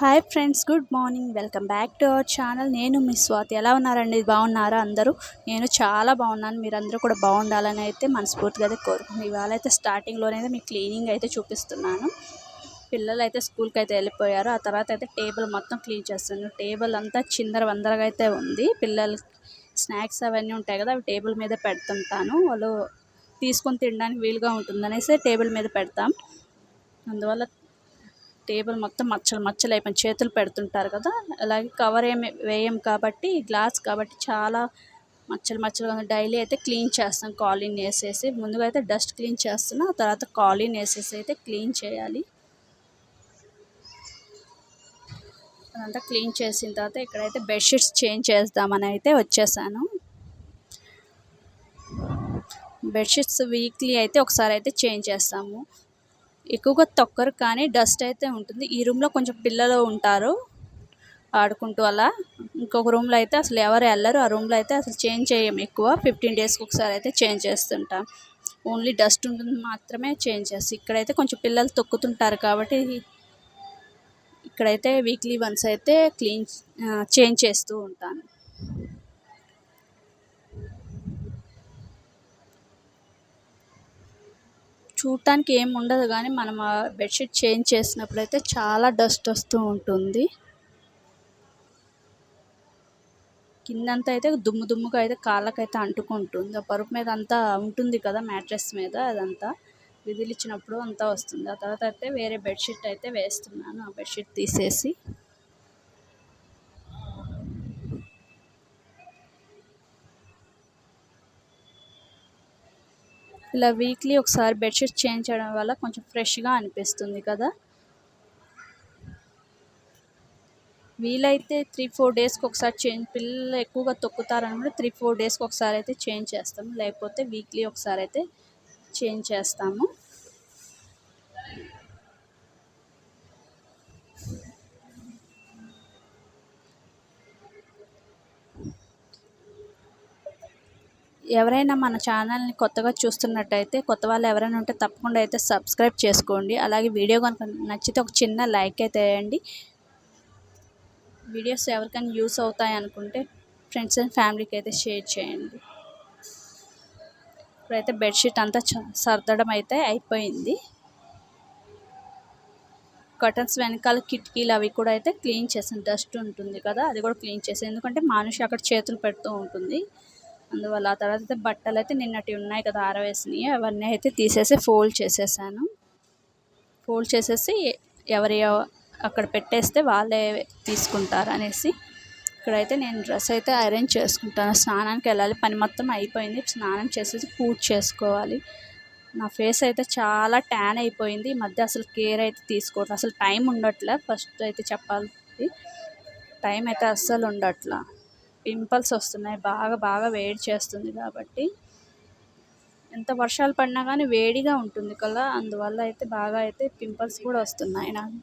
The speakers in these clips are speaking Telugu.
Hi friends good morning welcome back to our channel నేను మీ స్వాతి. ఎలా ఉన్నారండి? బాగున్నారా అందరూ? నేను చాలా బాగున్నాను. మీరందరూ కూడా బాగుండాలని అయితే మనస్ఫూర్తిగా అయితే కోరుకుంటున్నాను. ఇవాళ అయితే స్టార్టింగ్లోనే మీ క్లీనింగ్ అయితే చూపిస్తున్నాను. పిల్లలు అయితే స్కూల్కి అయితే వెళ్ళిపోయారు. ఆ తర్వాత అయితే టేబుల్ మొత్తం క్లీన్ చేస్తున్నాను. టేబుల్ అంతా చిందర వందరగా అయితే ఉంది. పిల్లలు స్నాక్స్ అవన్నీ ఉంటాయి కదా అవి టేబుల్ మీద పెడుతుంటాను. వాళ్ళు తీసుకొని తినడానికి వీలుగా ఉంటుందనేసి టేబుల్ మీద పెడతాం. అందువల్ల టేబుల్ మొత్తం మచ్చలు మచ్చలు అయిపోయిన చేతులు పెడుతుంటారు కదా అలాగే కవర్ ఏమి వేయం కాబట్టి గ్లాస్ కాబట్టి చాలా మచ్చలు మచ్చలుగా ఉంది. డైలీ అయితే క్లీన్ చేస్తాం కాలిన్ వేసేసి. ముందుగా అయితే డస్ట్ క్లీన్ చేస్తున్నా తర్వాత కాలిన్ వేసేసి అయితే క్లీన్ చేయాలి. అదంతా క్లీన్ చేసిన తర్వాత ఇక్కడైతే బెడ్షీట్స్ చేంజ్ చేద్దామని అయితే వచ్చేసాను. బెడ్షీట్స్ వీక్లీ అయితే ఒకసారి అయితే చేంజ్ చేస్తాము. ఎక్కువగా తొక్కరు కానీ డస్ట్ అయితే ఉంటుంది. ఈ రూమ్లో కొంచెం పిల్లలు ఉంటారు. ఆడుకుంటూ అలా. ఇంకొక రూమ్లో అయితే అసలు ఎవరు వెళ్ళరు. ఆ రూమ్లో అయితే అసలు చేంజ్ చేయం ఎక్కువ. ఫిఫ్టీన్ డేస్కి ఒకసారి అయితే చేంజ్ చేస్తుంటాం. ఓన్లీ డస్ట్ ఉంటుంది మాత్రమే చేంజ్ చేస్తాం. ఇక్కడైతే కొంచెం పిల్లలు తొక్కుతుంటారు కాబట్టి ఇక్కడైతే వీక్లీ వన్స్ అయితే క్లీన్ చేంజ్ చేస్తూ ఉంటాను. చూడటానికి ఏం ఉండదు కానీ మనం ఆ బెడ్షీట్ చేంజ్ చేసినప్పుడు అయితే చాలా డస్ట్ వస్తూ ఉంటుంది. కిందంతా అయితే దుమ్ము దుమ్ముగా అయితే కాళ్ళకైతే అంటుకుంటుంది. ఆ పరుపు మీద అంతా ఉంటుంది కదా మ్యాట్రెస్ మీద అదంతా. విదిలిచ్చినప్పుడు అంతా వస్తుంది. ఆ తర్వాత అయితే వేరే బెడ్షీట్ అయితే వేస్తున్నాను. ఆ బెడ్షీట్ తీసేసి ఇలా వీక్లీ ఒకసారి బెడ్షీట్ చేంజ్ చేయడం వల్ల కొంచెం ఫ్రెష్గా అనిపిస్తుంది కదా. వీలైతే త్రీ ఫోర్ డేస్కి ఒకసారి చేంజ్ పిల్లలు ఎక్కువగా తొక్కుతారనుకుంటే త్రీ ఫోర్ డేస్కి ఒకసారి అయితే చేంజ్ చేస్తాము. లేకపోతే వీక్లీ ఒకసారి అయితే చేంజ్ చేస్తాము. ఎవరైనా మన ఛానల్ని కొత్తగా చూస్తున్నట్టయితే కొత్త వాళ్ళు ఎవరైనా ఉంటే తప్పకుండా అయితే సబ్స్క్రైబ్ చేసుకోండి. అలాగే వీడియో కనుక నచ్చితే ఒక చిన్న లైక్ అయితే వేయండి. వీడియోస్ ఎవరికైనా యూస్ అవుతాయి అనుకుంటే ఫ్రెండ్స్ అండ్ ఫ్యామిలీకి అయితే షేర్ చేయండి. ఇప్పుడైతే బెడ్షీట్ అంతా సర్దడం అయితే అయిపోయింది. కర్టన్స్ వెనకాల కిటికీలు అవి కూడా అయితే క్లీన్ చేసాను డస్ట్ ఉంటుంది కదా అది కూడా క్లీన్ చేసాను ఎందుకంటే మనిషి అక్కడ చేతులు పెడుతూ ఉంటుంది. అందువల్ల ఆ తర్వాత అయితే బట్టలు అయితే నిన్నటి ఉన్నాయి కదా ఆరవేసినవి అవన్నీ అయితే తీసేసి ఫోల్డ్ చేసేసాను. ఫోల్డ్ చేసేసి ఎవరి అక్కడ పెట్టేస్తే వాళ్ళే తీసుకుంటారు అనేసి ఇక్కడైతే నేను డ్రెస్ అయితే అరేంజ్ చేసుకుంటాను. స్నానానికి వెళ్ళాలి. పని మొత్తం అయిపోయింది. స్నానం చేసేసి పూజ చేసుకోవాలి. నా ఫేస్ అయితే చాలా ట్యాన్ అయిపోయింది. ఈ మధ్య అసలు కేర్ అయితే తీసుకోవట్లేదు అసలు టైం ఉండట్లే. ఫస్ట్ అయితే చెప్పాలి. టైం అయితే అస్సలు ఉండట్లా. పింపుల్స్ వస్తున్నాయి. బాగా బాగా వేడి చేస్తుంది కాబట్టి. ఎంత వర్షాలు పడినా కానీ వేడిగా ఉంటుంది కదా. అందువల్ల అయితే బాగా అయితే పింపుల్స్ కూడా వస్తున్నాయి నాకు.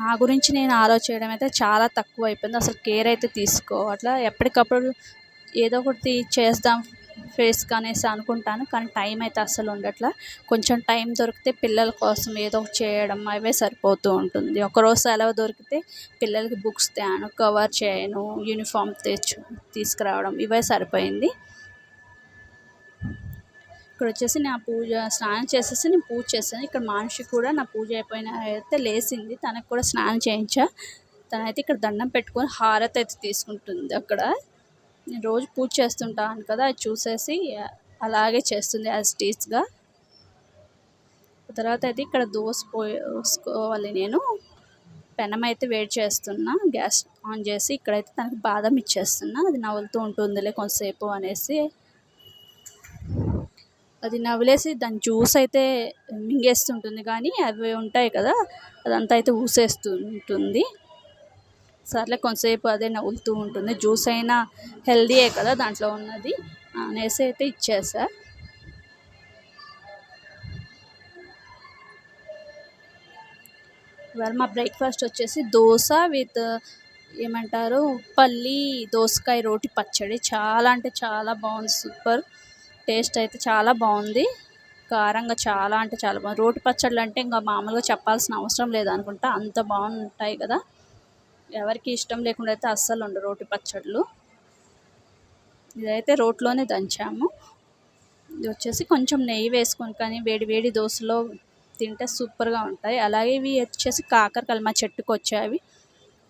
నా గురించి నేను ఆలోచించడం అయితే చాలా తక్కువ అయిపోయింది అసలు కేర్ అయితే తీసుకో. అట్లా ఎప్పటికప్పుడు ఏదో ఒకటి చేద్దాం. ఫేస్కి అనేసి అనుకుంటాను. కానీ టైం అయితే అస్సలు ఉండట్లా. కొంచెం టైం దొరికితే పిల్లల కోసం ఏదో ఒకటి చేయడం అవే సరిపోతూ ఉంటుంది. ఒకరోజు సెలవు దొరికితే పిల్లలకి బుక్స్ తేను కవర్ చేయను యూనిఫామ్ తెచ్చు తీసుకురావడం ఇవే సరిపోయింది. ఇక్కడ వచ్చేసి నా పూజ స్నానం చేసేసి నేను పూజ చేశాను. ఇక్కడ మనిషి కూడా నా పూజ అయిపోయిన అయితే లేచింది. తనకు కూడా స్నానం చేయించా. తనైతే ఇక్కడ దండం పెట్టుకొని హారతి అయితే తీసుకుంటుంది అక్కడ. నేను రోజు పూజ చేస్తుంటాను కదా అది చూసేసి అలాగే చేస్తుంది యాజ్ టీస్గా తర్వాత అయితే ఇక్కడ దోశ పోసుకోవాలి నేను. పెనం అయితే వేడి చేస్తున్నా గ్యాస్ ఆన్ చేసి ఇక్కడైతే తనకి బాదం ఇచ్చేస్తున్నా. అది నవ్వులుతూ ఉంటుందిలే కొంతసేపు అనేసి. అది నవ్వులేసి దాని జ్యూస్ అయితే మింగేస్తుంటుంది కానీ అవి ఉంటాయి కదా అదంతా అయితే ఊసేస్తుంటుంది. సర్లే కొంతసేపు అదే నవ్వులుతూ ఉంటుంది. జ్యూస్ అయినా హెల్దీయే కదా దాంట్లో ఉన్నది. అనేసి అయితే ఇచ్చేసా. ఇవాళ మా బ్రేక్ఫాస్ట్ వచ్చేసి దోశ విత్ ఏమంటారు పల్లి దోసకాయ రోటి పచ్చడి. చాలా అంటే చాలా బాగుంది. సూపర్. టేస్ట్ అయితే చాలా బాగుంది. కారంగా చాలా అంటే చాలా బాగుంది. రోటి పచ్చళ్ళు అంటే ఇంకా మామూలుగా చెప్పాల్సిన అవసరం లేదనుకుంటా అంత బాగుంటాయి కదా. ఎవరికి ఇష్టం లేకుండా అయితే అస్సలు ఉండవు రోటి పచ్చళ్ళు. ఇదైతే రోట్లోనే దంచాము. ఇది వచ్చేసి కొంచెం నెయ్యి వేసుకొని కానీ వేడి వేడి దోశలో తింటే సూపర్గా ఉంటాయి. అలాగే ఇవి వచ్చేసి కాకరకాయలు మా చెట్టుకు వచ్చాయి.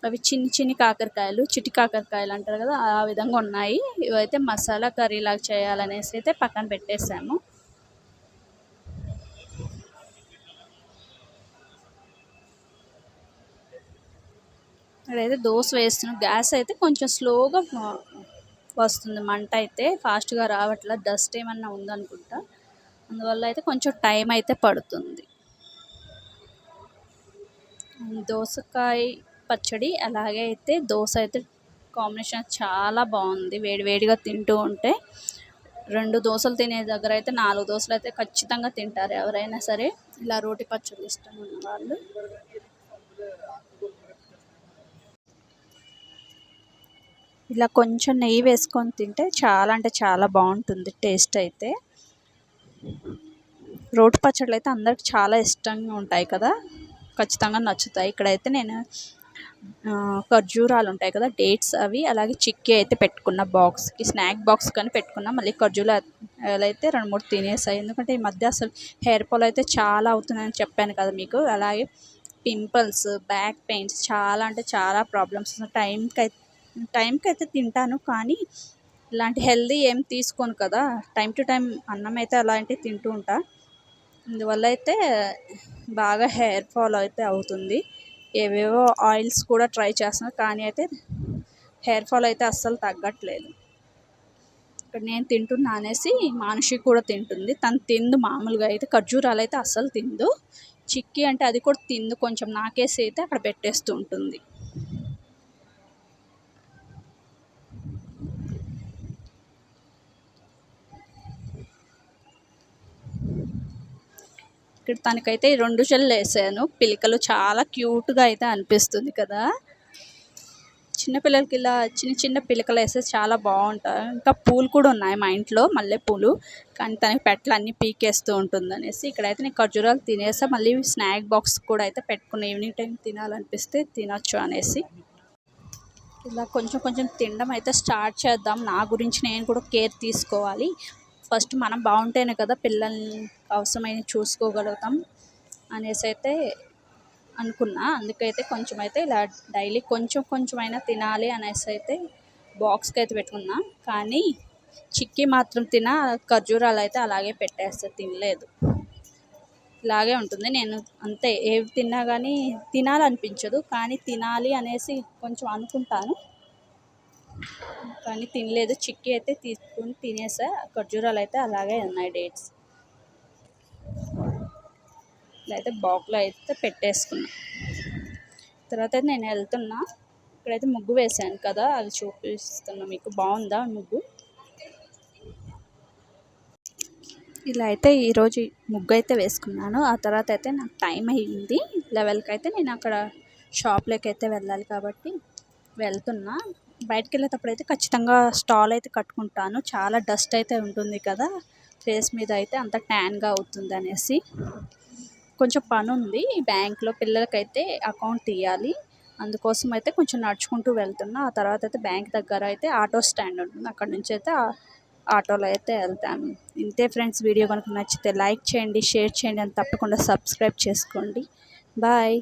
అవి చిన్ని చిన్ని కాకరకాయలు చిటి కాకరకాయలు అంటారు కదా ఆ విధంగా ఉన్నాయి. ఇవైతే మసాలా కర్రీ లాగా చేయాలనేసి అయితే పక్కన పెట్టేసాము. ఇక్కడైతే దోశ వేస్తున్నాం గ్యాస్ అయితే కొంచెం స్లోగా వస్తుంది. మంట అయితే ఫాస్ట్గా రావట్లే. డస్ట్ ఏమన్నా ఉందనుకుంటా. అందువల్ల అయితే కొంచెం టైం అయితే పడుతుంది. దోసకాయ పచ్చడి అలాగే అయితే దోశ అయితే కాంబినేషన్ చాలా బాగుంది. వేడి వేడిగా తింటూ ఉంటే రెండు దోశలు తినే దగ్గర అయితే నాలుగు దోశలు అయితే ఖచ్చితంగా తింటారు ఎవరైనా సరే. ఇలా రోటి పచ్చడి ఇష్టం ఉన్న వాళ్ళు. ఇలా కొంచెం నెయ్యి వేసుకొని తింటే చాలా అంటే చాలా బాగుంటుంది టేస్ట్ అయితే. రోటి పచ్చళ్ళు అయితే అందరికి చాలా ఇష్టంగా ఉంటాయి కదా. ఖచ్చితంగా నచ్చుతాయి. ఇక్కడైతే నేను ఖర్జూరాలు ఉంటాయి కదా డేట్స్ అవి అలాగే చిక్కీ అయితే పెట్టుకున్న బాక్స్కి స్నాక్ బాక్స్ కానీ పెట్టుకున్నా మళ్ళీ ఖర్జూరాలు అయితే రెండు మూడు తినేసాయి. ఎందుకంటే ఈ మధ్య అసలు హెయిర్ ఫాల్ అయితే చాలా అవుతుందని చెప్పాను కదా మీకు. అలాగే పింపుల్స్ బ్యాక్ పెయిన్స్ చాలా అంటే చాలా ప్రాబ్లమ్స్. టైంకి అయితే టైంకి అయితే తింటాను కానీ ఇలాంటి హెల్దీ ఏం తీసుకోను కదా. టైం టు టైం అన్నం అయితే అలాంటివి తింటూ ఉంటా. అందువల్ల అయితే బాగా హెయిర్ ఫాల్ అయితే అవుతుంది. ఏవేవో ఆయిల్స్ కూడా ట్రై చేస్తున్నా కానీ అయితే హెయిర్ ఫాల్ అయితే అస్సలు తగ్గట్లేదు. ఇక్కడ నేను తింటున్నా అనేసి మానుషి కూడా తింటుంది. తను తిందు మామూలుగా అయితే ఖర్జూరాలు అయితే అస్సలు తిందు. చిక్కీ అంటే అది కూడా తిందు కొంచెం నాకేసి అయితే అక్కడ పెట్టేస్తూ ఉంటుంది. ఇక్కడ తనకైతే రెండు షెల్లు వేసాను. పిలకలు చాలా క్యూట్గా అయితే అనిపిస్తుంది కదా. చిన్నపిల్లలకి ఇలా చిన్న చిన్న పిలకలు వేస్తే చాలా బాగుంటాయి. ఇంకా పూలు కూడా ఉన్నాయి మా ఇంట్లో మల్లె పూలు కానీ తనకి పెట్టలు అన్నీ పీకేస్తూ ఉంటుంది అనేసి ఇక్కడైతే నేను ఖర్జూరాలు తినేసా. మళ్ళీ స్నాక్ బాక్స్ కూడా అయితే పెట్టుకుని ఈవినింగ్ టైం తినాలనిపిస్తే తినొచ్చు అనేసి. ఇలా కొంచెం కొంచెం తినడం అయితే స్టార్ట్ చేద్దాం. నా గురించి నేను కూడా కేర్ తీసుకోవాలి. ఫస్ట్ మనం బాగుంటేనే కదా పిల్లల్ని అవసరమైన చూసుకోగలుగుతాం అనేసి అయితే అనుకున్నా. అందుకైతే కొంచెం అయితే ఇలా డైలీ కొంచెం కొంచెం అయినా తినాలి అనేసి అయితే బాక్స్కి అయితే పెట్టుకున్నా. కానీ చిక్కీ మాత్రం తిన ఖర్జూరాలు అయితే అలాగే పెట్టేస్తే తినలేదు. ఇలాగే ఉంటుంది. నేను అంతే ఏవి తిన్నా కానీ తినాలనిపించదు. కానీ తినాలి అనేసి కొంచెం అనుకుంటాను. కానీ తినలేదు. చిక్కీ అయితే తీసుకుని తినేసా. ఖర్జూరాలు అయితే అలాగే ఉన్నాయి డేట్స్. ఇలా అయితే బాక్లో అయితే పెట్టేసుకున్నా. తర్వాత అయితే నేను వెళ్తున్నా. ఇక్కడైతే ముగ్గు వేసాను కదా అది చూపిస్తున్నా మీకు. బాగుందా ముగ్గు? ఇలా అయితే ఈరోజు ముగ్గు అయితే వేసుకున్నాను. ఆ తర్వాత అయితే నాకు టైం అయ్యింది. లెవెల్కి అయితే నేను అక్కడ షాప్లోకి అయితే వెళ్ళాలి కాబట్టి వెళ్తున్నా. బయటకు వెళ్ళేటప్పుడు అయితే ఖచ్చితంగా స్టాల్ అయితే కట్టుకుంటాను. చాలా డస్ట్ అయితే ఉంటుంది కదా ఫేస్ మీద అయితే అంత ట్యాన్గా అవుతుంది అనేసి. కొంచెం పని ఉంది బ్యాంక్లో పిల్లలకైతే అకౌంట్ తీయాలి. అందుకోసం అయితే కొంచెం నడుచుకుంటూ వెళ్తున్నా. ఆ తర్వాత అయితే బ్యాంక్ దగ్గర అయితే ఆటో స్టాండ్ ఉంటుంది. అక్కడ నుంచి అయితే ఆటోలో అయితే వెళ్తాను. ఇంతే ఫ్రెండ్స్ వీడియో కనుక నచ్చితే లైక్ చేయండి షేర్ చేయండి అని తప్పకుండా సబ్స్క్రైబ్ చేసుకోండి. బాయ్.